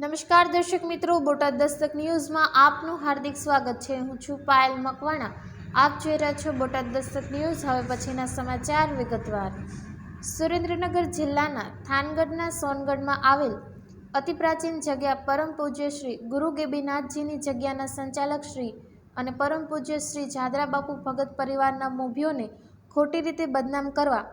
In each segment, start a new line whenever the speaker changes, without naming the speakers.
નમસ્કાર દર્શક મિત્રો, બોટાદ દસ્તક ન્યૂઝમાં આપનું હાર્દિક સ્વાગત છે. હું છું પાયલ મકવાણા. આપ જોઈ રહ્યા છો બોટાદ દસ્તક ન્યૂઝ. હવે પછીના સમાચાર વિગતવાર. સુરેન્દ્રનગર જિલ્લાના થાનગઢના સોનગઢમાં આવેલ અતિ પ્રાચીન જગ્યા પરમ પૂજ્ય શ્રી ગુરુ ગેબીનાથજીની જગ્યાના સંચાલક શ્રી અને પરમ પૂજ્ય શ્રી જાદરા બાપુ ભગત પરિવારના મોભીઓને ખોટી રીતે બદનામ કરવા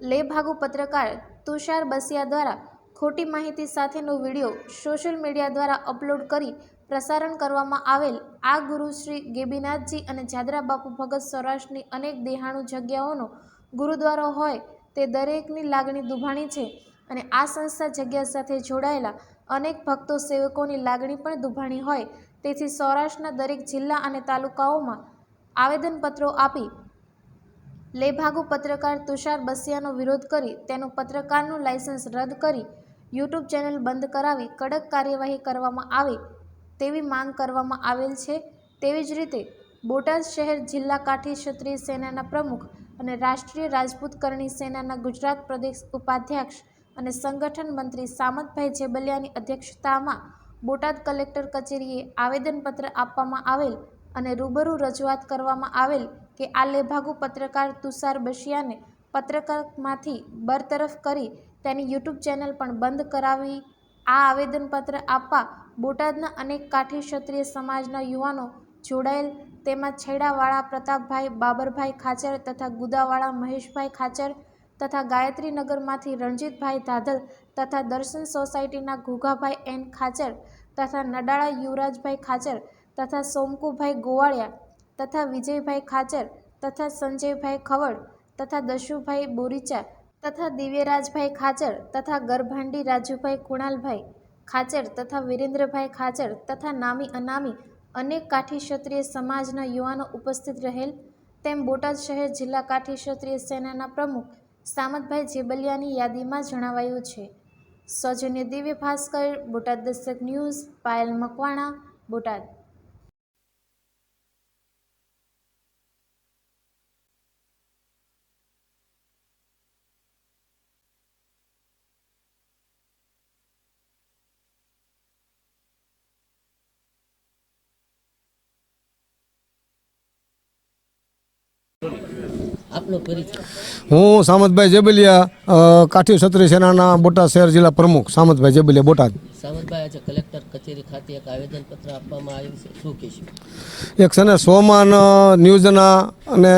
લેભાગુ પત્રકાર તુષાર બસિયા દ્વારા ખોટી માહિતી સાથેનો વીડિયો સોશિયલ મીડિયા દ્વારા અપલોડ કરી પ્રસારણ કરવામાં આવેલ. આ ગુરુ શ્રી ગેબીનાથજી અને જાદરા બાપુ ભગત સૌરાષ્ટ્રની અનેક દેહાણુ જગ્યાઓનો ગુરુદ્વારો હોય તે દરેકની લાગણી દુભાણી છે અને આ સંસ્થા જગ્યા સાથે જોડાયેલા અનેક ભક્તો સેવકોની લાગણી પણ દુભાણી હોય. તેથી સૌરાષ્ટ્રના દરેક જિલ્લા અને તાલુકાઓમાં આવેદનપત્રો આપી લેભાગુ પત્રકાર તુષાર બસિયાનો વિરોધ કરી તેનું પત્રકારનું લાયસન્સ રદ કરી યુટ્યુબ ચેનલ બંધ કરાવી કડક કાર્યવાહી કરવામાં આવે તેવી માંગ કરવામાં આવેલ છે. તેવી જ રીતે, બોટાદ શહેર જિલ્લા કાઠી ક્ષત્રિય સેનાના પ્રમુખ અને રાષ્ટ્રીય રાજપૂત કરણી સેનાના ગુજરાત પ્રદેશ ઉપાધ્યક્ષ અને સંગઠન મંત્રી સામતભાઈ જેબલિયાની અધ્યક્ષતામાં બોટાદ કલેક્ટર કચેરીએ આવેદનપત્ર આપવામાં આવેલ અને રૂબરૂ રજૂઆત કરવામાં આવેલ કે આ લેભાગુ પત્રકાર તુષાર બશિયાને પત્રકારમાંથી બરતરફ કરી તેની યુટ્યુબ ચેનલ પણ બંધ કરાવી. આ આવેદનપત્ર આપવા બોટાદના અનેક કાઠી ક્ષત્રિય સમાજના યુવાનો જોડાયેલ, તેમાં છેડાવાળા પ્રતાપભાઈ, બાબરભાઈ ખાચર તથા ગુદાવાળા મહેશભાઈ ખાચર તથા ગાયત્રીનગરમાંથી રણજીતભાઈ ધાધલ તથા દર્શન સોસાયટીના ઘુઘાભાઈ એન ખાચર તથા નડાળા યુવરાજભાઈ ખાચર તથા સોમકુભાઈ ગોવાળિયા તથા વિજયભાઈ ખાચર તથા સંજયભાઈ ખવડ તથા દશુભાઈ બોરીચા તથા દિવ્યરાજભાઈ ખાચર તથા ગરભાંડી રાજુભાઈ કુણાલભાઈ ખાચર તથા વિરેન્દ્રભાઈ ખાચર તથા નામી અનામી અનેક કાઠી ક્ષત્રિય સમાજના યુવાનો ઉપસ્થિત રહેલ. તેમ બોટાદ શહેર જિલ્લા કાઠી ક્ષત્રિય સેનાના પ્રમુખ સામતભાઈ જેબલિયાની યાદીમાં જણાવાયું છે. સૌજન્ય દિવ્ય ભાસ્કર, બોટાદ દસ્તક ન્યૂઝ, પાયલ મકવાણા, બોટાદ.
હું સામતભાઈ જેબલિયા કાઠી ક્ષત્રિય સેનાના બોટાદ શહેર જિલ્લા પ્રમુખ સામતભાઈ જેબલિયા બોટાદ.
સામંતભાઈ આજે કલેક્ટર કચેરી ખાતે એક આવેદનપત્ર આપવામાં આવ્યું છે. શું કહેશું?
એક છે ને, સોમાન ન્યૂઝના અને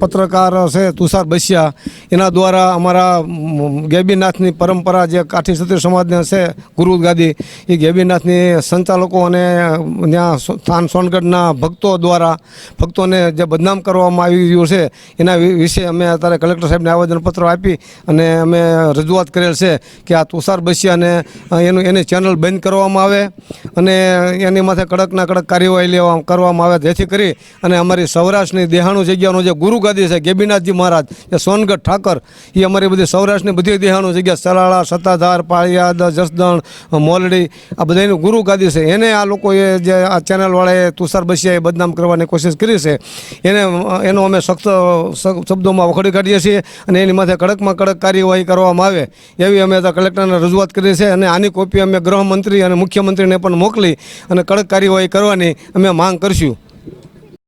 પત્રકાર છે, તુષાર બસિયા, એના દ્વારા અમારા ગેબીનાથની પરંપરા જે કાઠી ક્ષત્રિય સમાજને છે ગુરુ ગાદી, એ ગેબીનાથની સંચાલકો અને ત્યાં સ્થાન સોનગઢના ભક્તો દ્વારા, ભક્તોને જે બદનામ કરવામાં આવી રહ્યું છે, એના વિશે અમે અત્યારે કલેક્ટર સાહેબને આવેદનપત્ર આપી અને અમે રજૂઆત કરેલ છે કે આ તુષાર બસિયાને એનું એનું ચેનલ બંધ કરવામાં આવે અને એની માથે કડકના કડક કાર્યવાહી લેવા કરવામાં આવે. જેથી કરી અને અમારી સૌરાષ્ટ્રની દેહાણું જગ્યાનો જે ગુરુગાદી છે, ગેબીનાથજી મહારાજ, એ સોનગઢ ઠાકર, એ અમારી બધી સૌરાષ્ટ્રની બધી દેહાણું જગ્યા, સલાળા, સત્તાધાર પાળિયાદ જસદણ, મોલડી, આ બધાની ગુરુગાદી છે. એને આ લોકોએ જે આ ચેનલવાળાએ તુષાર બસિયાએ બદનામ કરવાની કોશિશ કરી છે. એને, એનો અમે સખ્ત શબ્દોમાં વખોડી કાઢીએ છીએ અને એની માથે કડકમાં કડક કાર્યવાહી કરવામાં આવે. એવી અમે કલેક્ટરને રજૂઆત કરી છે અને આની કોપી અમે ગૃહમંત્રી અને મુખ્યમંત્રીને પણ મોકલી અને કડક કાર્યવાહી કરવાની અમે માંગ કરશું.